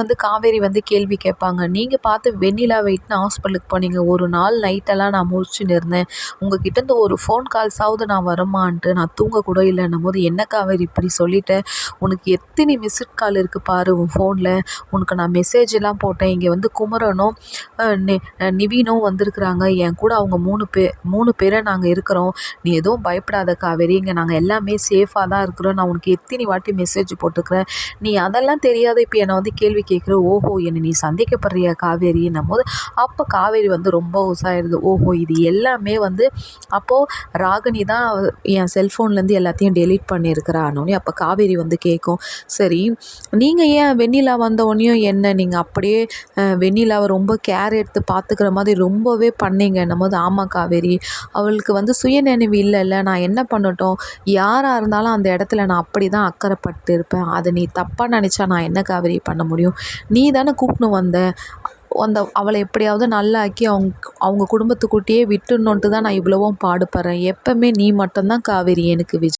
வந்து காவேரி வந்து கேள்வி கேட்பாங்க. நீங்கள் பார்த்து வெண்ணிலா வெயிட்னு ஹாஸ்பிட்டலுக்கு போனீங்க. ஒரு நாள் நைட்டெல்லாம் நான் முழிச்சுன்னு இருந்தேன். உங்ககிட்டேருந்து ஒரு ஃபோன் கால்ஸாவது நான் வரமான்ட்டு நான் தூங்கக்கூட இல்லைன்னும் போது என்ன காவேரி இப்படி சொல்லிட்டேன் உனக்கு எத்தனை மிஸ்ட் கால் இருக்குது பாரு உன் ஃபோனில் உனக்கு நான் மெசேஜெல்லாம் போட்டேன். இங்கே வந்து குமரனும் நிவீனும் வந்திருக்குறாங்க. என் கூட அவங்க மூணு பே மூணு பேரை நாங்கள் இருக்கிறோம். நீ எதுவும் பயப்படாத காவேரி. இங்கே நாங்கள் எல்லாமே சேஃபாக தான் இருக்கிறோம். நான் உனக்கு எத்தனை வாட்டி மெசேஜ் போட்டுக்கிறேன். நீ அதெல்லாம் தெரியாத இப்போ என்னை வந்து கேள்வி கேட்குற ஓஹோ என்னை நீ சந்திக்கப்படுறிய காவேரின்னும் போது அப்போ காவேரி வந்து ரொம்ப உசாயிருது ஓஹோ இது எல்லாமே வந்து அப்போது ராகினி தான் என் செல்ஃபோன்லேருந்து எல்லாத்தையும் டெலீட் பண்ணியிருக்கிறானோடனே அப்போ காவேரி வந்து கேட்கும். சரி நீங்கள் ஏன் வெண்ணிலா வந்தோடனையும் என்ன நீங்கள் அப்படியே வெண்ணிலாவை ரொம்ப கேர் எடுத்து பார்த்துக்கிற மாதிரி ரொம்பவே பண்ணீங்கன்னும் போது ஆமாம் காவேரி அவளுக்கு வந்து சுயநினைவு இல்லைல்ல. நான் என்ன பண்ணட்டும்? யாராக இருந்தாலும் அந்த இடத்துல நான் அப்படி தான் அக்கறைப்பட்டு இருப்பேன் அதை நீ தப்பாக நினச்சா நான் என்ன காவேரி பண்ண முடியும்? நீ தானே கூப்பிட்ணும் வந்த? அந்த அவளை எப்படியாவது நல்லாக்கி அவங்க அவங்க குடும்பத்துக்குட்டியே விட்டுடணுன்ட்டு தான் நான் இவ்வளவும் பாடுபடுறேன். எப்போவுமே நீ மட்டும்தான் காவேரி எனக்கு விஜய்.